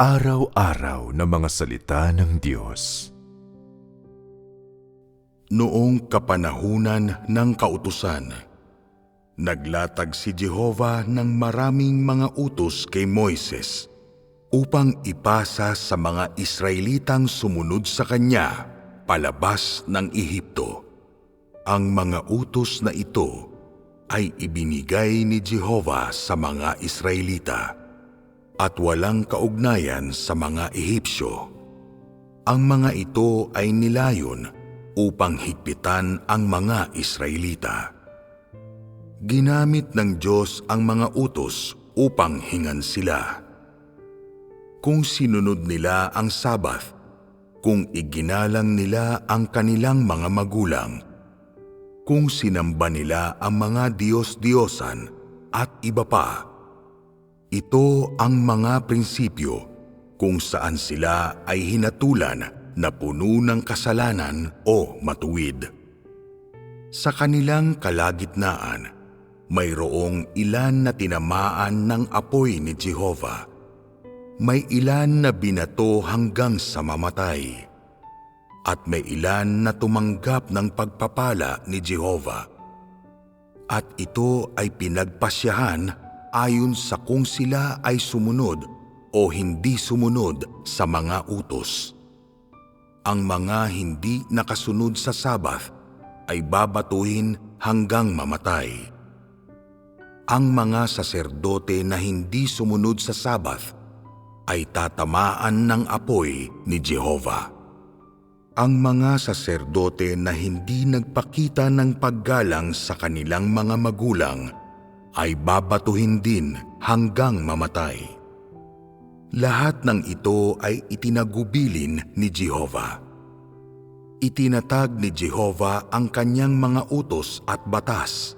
Araw-araw na mga salita ng Diyos. Noong kapanahunan ng kautusan, naglatag si Jehova ng maraming mga utos kay Moises upang ipasa sa mga Israelitang sumunod sa kanya palabas ng Ehipto. Ang mga utos na ito ay ibinigay ni Jehova sa mga Israelita at walang kaugnayan sa mga Ehipsyo. Ang mga ito ay nilayon upang higpitan ang mga Israelita. Ginamit ng Diyos ang mga utos upang hingan sila. Kung sinunod nila ang Sabath, kung iginalang nila ang kanilang mga magulang, kung sinamba nila ang mga Diyos-Diyosan at iba pa, ito ang mga prinsipyo kung saan sila ay hinatulan na puno ng kasalanan o matuwid. Sa kanilang kalagitnaan, mayroong ilan na tinamaan ng apoy ni Jehova. May ilan na binato hanggang sa mamatay. At may ilan na tumanggap ng pagpapala ni Jehova. At ito ay pinagpasyahan ayon sa kung sila ay sumunod o hindi sumunod sa mga utos. Ang mga hindi nakasunod sa Sabath ay babatuhin hanggang mamatay. Ang mga saserdote na hindi sumunod sa Sabath ay tatamaan ng apoy ni Jehova. Ang mga saserdote na hindi nagpakita ng paggalang sa kanilang mga magulang ay babatuhin din hanggang mamatay. Lahat ng ito ay itinagubilin ni Jehova. Itinatag ni Jehova ang kanyang mga utos at batas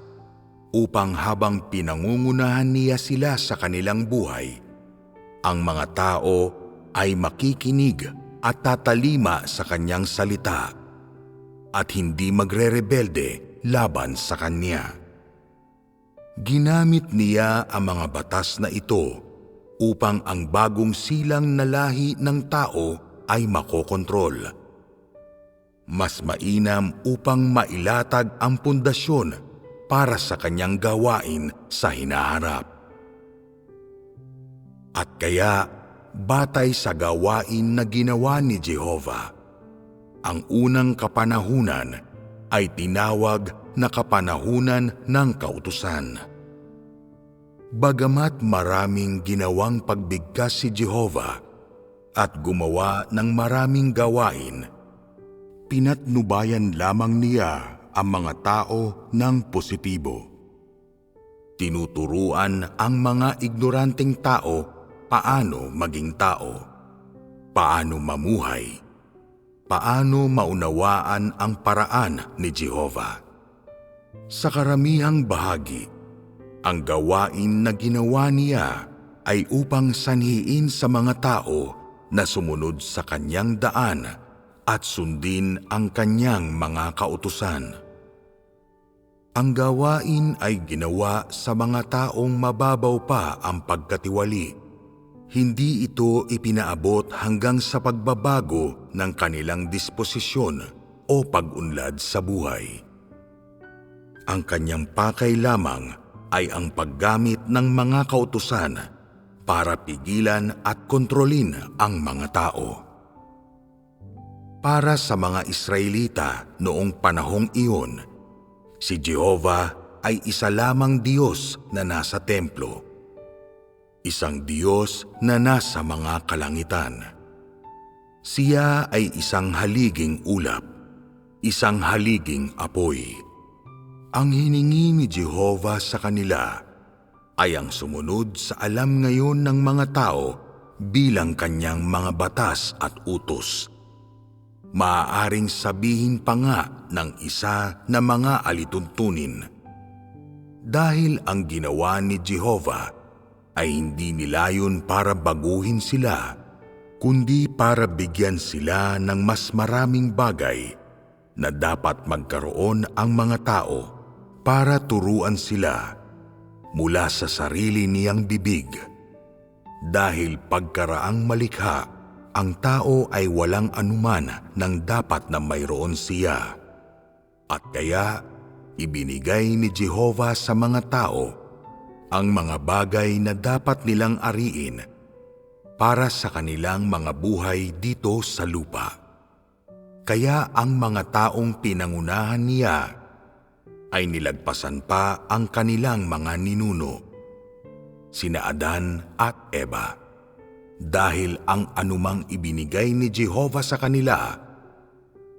upang habang pinangungunahan niya sila sa kanilang buhay, ang mga tao ay makikinig at tatalima sa kanyang salita at hindi magre-rebelde laban sa kanya. Ginamit niya ang mga batas na ito upang ang bagong silang na lahi ng tao ay makokontrol. Mas mainam upang mailatag ang pundasyon para sa kanyang gawain sa hinaharap. At kaya, batay sa gawain na ginawa ni Jehova, ang unang kapanahunan ay tinawag na kapanahunan ng kautusan. Bagamat maraming ginawang pagbigkas si Jehova at gumawa ng maraming gawain, pinatnubayan lamang niya ang mga tao ng positibo. Tinuturuan ang mga ignoranteng tao paano maging tao, paano mamuhay, paano maunawaan ang paraan ni Jehova. Sa karamihang bahagi, ang gawain na ginawa niya ay upang sanhiin sa mga tao na sumunod sa kanyang daan at sundin ang kanyang mga kautusan. Ang gawain ay ginawa sa mga taong mababaw pa ang pagkatiwali. Hindi ito ipinaabot hanggang sa pagbabago ng kanilang disposisyon o pag-unlad sa buhay. Ang kanyang pakay lamang ay ang paggamit ng mga kautusan para pigilan at kontrolin ang mga tao. Para sa mga Israelita noong panahong iyon, si Jehova ay isa lamang Diyos na nasa templo. Isang Diyos na nasa mga kalangitan. Siya ay isang haliging ulap, isang haliging apoy. Ang hiningi ni Jehova sa kanila ay ang sumunod sa alam ngayon ng mga tao bilang kanyang mga batas at utos maaaring sabihin pa nga ng isa na mga alituntunin. Dahil ang ginawa ni Jehova ay hindi nilayon para baguhin sila, kundi para bigyan sila ng mas maraming bagay na dapat magkaroon ang mga tao para turuan sila mula sa sarili niyang bibig dahil pagkaraang malikha, ang tao ay walang anuman ng dapat na mayroon siya. At kaya, ibinigay ni Jehova sa mga tao ang mga bagay na dapat nilang ariin para sa kanilang mga buhay dito sa lupa. Kaya ang mga taong pinangunahan niya ay nilagpasan pa ang kanilang mga ninuno, sina Adan at Eva. Dahil ang anumang ibinigay ni Jehova sa kanila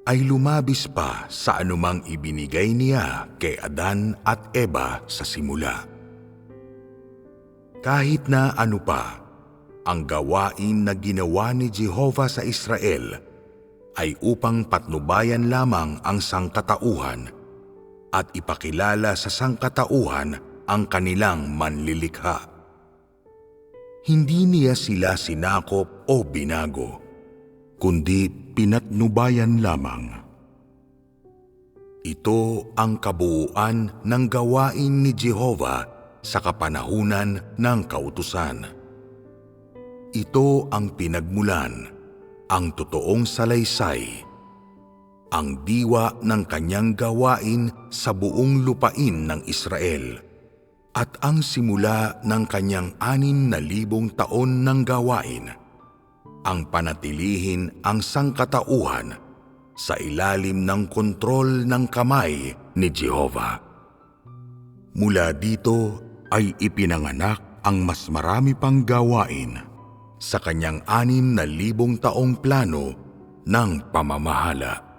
ay lumabis pa sa anumang ibinigay niya kay Adan at Eva sa simula. Kahit na ano pa, ang gawain na ginawa ni Jehova sa Israel ay upang patnubayan lamang ang sangkatauhan at ipakilala sa sangkatauhan ang kanilang manlilikha. Hindi niya sila sinakop o binago, kundi pinatnubayan lamang. Ito ang kabuuan ng gawain ni Jehova sa kapanahunan ng kautusan. Ito ang pinagmulan, ang totoong salaysay, ang diwa ng kanyang gawain sa buong lupain ng Israel at ang simula ng kanyang anin na libong taon ng gawain, ang panatilihin ang sangkatauhan sa ilalim ng kontrol ng kamay ni Jehova. Mula dito ay ipinanganak ang mas marami pang gawain sa kanyang anim na libong taong plano ng pamamahala.